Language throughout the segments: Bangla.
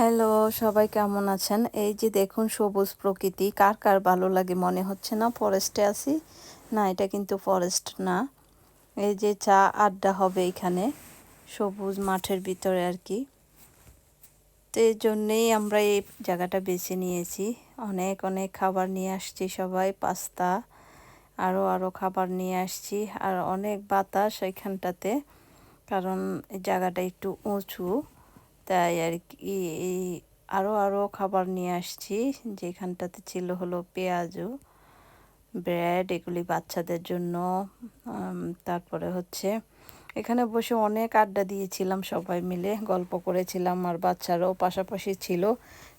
হ্যালো, সবাই কেমন আছেন? এই যে দেখুন সবুজ প্রকৃতি, কার কার ভালো লাগে মনে হচ্ছে না? ফরেস্টে আছি? না, এটা কিন্তু ফরেস্ট না। এই যে চা আড্ডা হবে এখানে, সবুজ মাঠের ভিতরে আর কি। তো এই জন্যেই আমরা এই জায়গাটা বেছে নিয়েছি। অনেক অনেক খাবার নিয়ে আসছি সবাই, পাস্তা আরও আরও খাবার নিয়ে আসছি, আর অনেক বাতাস এখানটাতে, কারণ এই জায়গাটা একটু উঁচু। তাই আর কি আরও আরও খাবার নিয়ে আসছি। যেখানটাতে ছিল হলো পেঁয়াজু, ব্রেড, এগুলি বাচ্চাদের জন্য। তারপরে হচ্ছে এখানে বসে অনেক আড্ডা দিয়েছিলাম সবাই মিলে, গল্প করেছিলাম। আর বাচ্চারাও পাশাপাশি ছিল,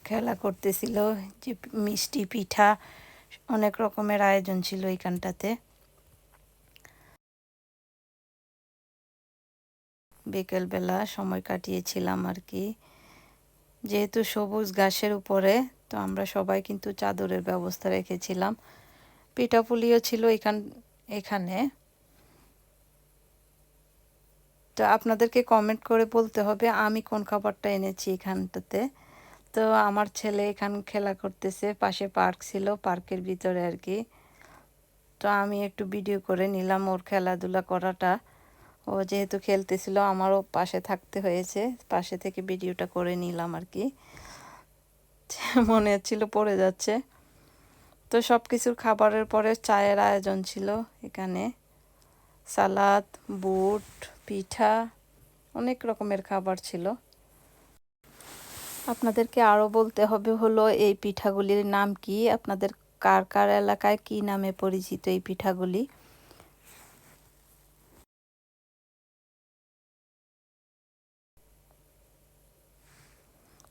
খেলা করতেছিল, যে মিষ্টি পিঠা, অনেক রকমের আয়োজন ছিল এইখানটাতে। বিকেলবেলা সময় কাটিয়েছিলাম আর কি। যেহেতু সবুজ ঘাসের উপরে, তো আমরা সবাই কিন্তু চাদরের ব্যবস্থা রেখেছিলাম। পিঠাপুলিও ছিল এখান, এখানে। তো আপনাদেরকে কমেন্ট করে বলতে হবে, আমি কোন খাবারটা এনেছি এখানটাতে? তো আমার ছেলে এখান খেলা করতেছে, পাশে পার্ক ছিল, পার্কের ভিতরে আর কি। তো আমি একটু ভিডিও করে নিলাম ওর খেলাধুলা করাটা। ও যেহেতু খেলতেছিল, আমারও পাশে থাকতে হয়েছে। পাশে থেকে ভিডিওটা করে নিলাম আর কি। মনে হচ্ছিল পড়ে যাচ্ছে। তো সব কিছুর খাবারের পরে চায়ের আয়োজন ছিল এখানে। সালাদ, বুট, পিঠা, অনেক রকমের খাবার ছিল। আপনাদেরকে আরও বলতে হবে হলো, এই পিঠাগুলির নাম কি? আপনাদের কার কার এলাকায় কি নামে পরিচিত এই পিঠাগুলি?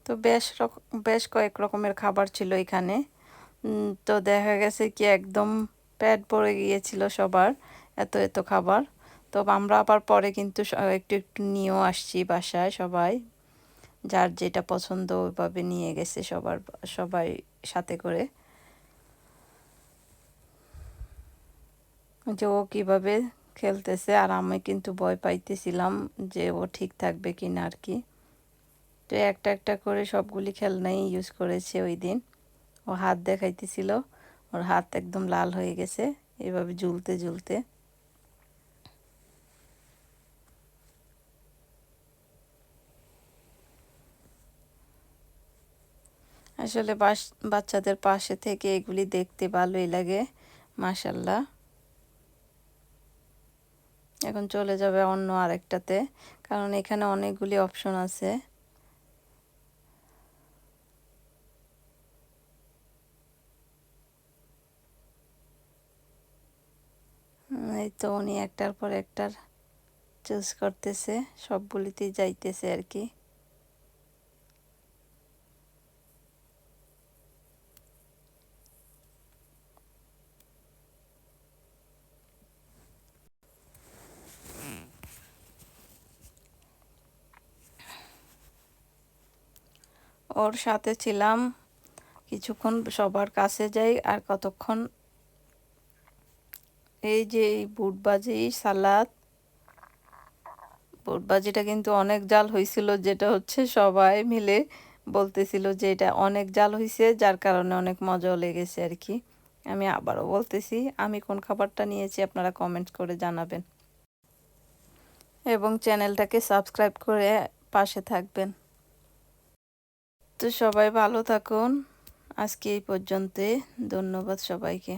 তো বেশ বেশ কয়েক রকমের খাবার ছিল এখানে। তো দেখা গেছে কি একদম পেট ভরে গিয়েছিল সবার এত এত খাবার। তো আমরা আবার পরে কিন্তু একটু একটু নিয়েও আসছি বাসায় সবাই। যার যেটা পছন্দ ওইভাবে নিয়ে গেছে সবার, সবাই সাথে করে। যে ও কীভাবে খেলতেছে আর আমি কিন্তু ভয় পাইতেছিলাম যে ও ঠিক থাকবে কি না আর কি। তো একটা একটা করে সবগুলি খেলনাই ইউজ করেছে ওই দিন ও হাত দেখাইতেছিল, ওর হাত একদম লাল হয়ে গেছে, এভাবে ঝুলতে ঝুলতে। আসলে বাচ্চাদের পাশে থেকে এগুলি দেখতে ভালোই লাগে মাসাল্লাহ এখন চলে যাবে অন্য আরেকটাতে, কারণ এখানে অনেকগুলি অপশন আছে। এই তো উনি একটার পর একটার চুজ করতেছে, সবগুলিতেই যাইতেছে আর কি। ওর সাথে ছিলাম, কিছুক্ষণ সবার কাছে যাই আর কতক্ষণ এই যে এই বুটবাজি সালাদ। বুটবাজিটা কিন্তু অনেক জাল হয়েছিল যেটা হচ্ছে সবাই মিলে বলতেছিল যে এটা অনেক জাল হয়েছে যার কারণে অনেক মজাও লেগেছে আর কি। আমি আবারও বলতেছি, আমি কোন খাবারটা নিয়েছি আপনারা কমেন্ট করে জানাবেন। এবং চ্যানেলটাকে সাবস্ক্রাইব করে পাশে থাকবেন। তো সবাই ভালো থাকুন। আজকে এই পর্যন্ত ধন্যবাদ সবাইকে।